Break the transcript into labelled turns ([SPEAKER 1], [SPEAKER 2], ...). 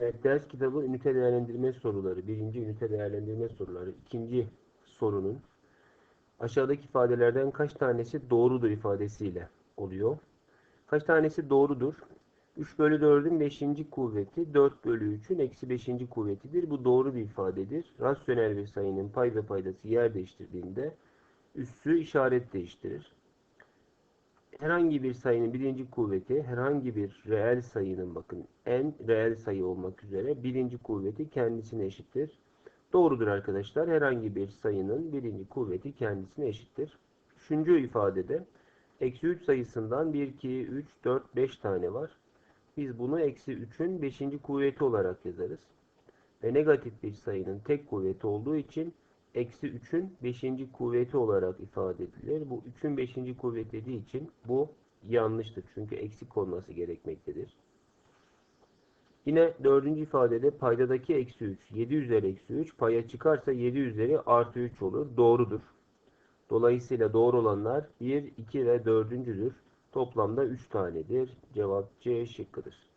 [SPEAKER 1] Evet, ders kitabı ünite değerlendirme soruları. Birinci ünite değerlendirme soruları. İkinci sorunun aşağıdaki ifadelerden kaç tanesi doğrudur ifadesiyle oluyor. Kaç tanesi doğrudur? 3 bölü 4'ün 5. kuvveti 4 bölü 3'ün eksi 5. kuvvetidir. Bu doğru bir ifadedir. Rasyonel bir sayının pay ve paydası yer değiştirdiğinde üssü işaret değiştirir. Herhangi bir sayının birinci kuvveti herhangi bir reel sayının bakın en reel sayı olmak üzere birinci kuvveti kendisine eşittir. Doğrudur arkadaşlar. Herhangi bir sayının birinci kuvveti kendisine eşittir. Üçüncü ifadede eksi 3 sayısından 1, 2, 3, 4, 5 tane var. Biz bunu eksi 3'ün 5. kuvveti olarak yazarız. Ve negatif bir sayının tek kuvveti olduğu için eksi 3'ün 5. kuvveti olarak ifade edilir. Bu 3'ün 5. kuvveti dediği için bu yanlıştır. Çünkü eksik olması gerekmektedir. Yine dördüncü ifadede paydadaki eksi 3, 7 üzeri eksi 3, paya çıkarsa 7 üzeri artı 3 olur. Doğrudur. Dolayısıyla doğru olanlar 1, 2 ve 4'üncüdür. Toplamda 3 tanedir. Cevap C şıkkıdır.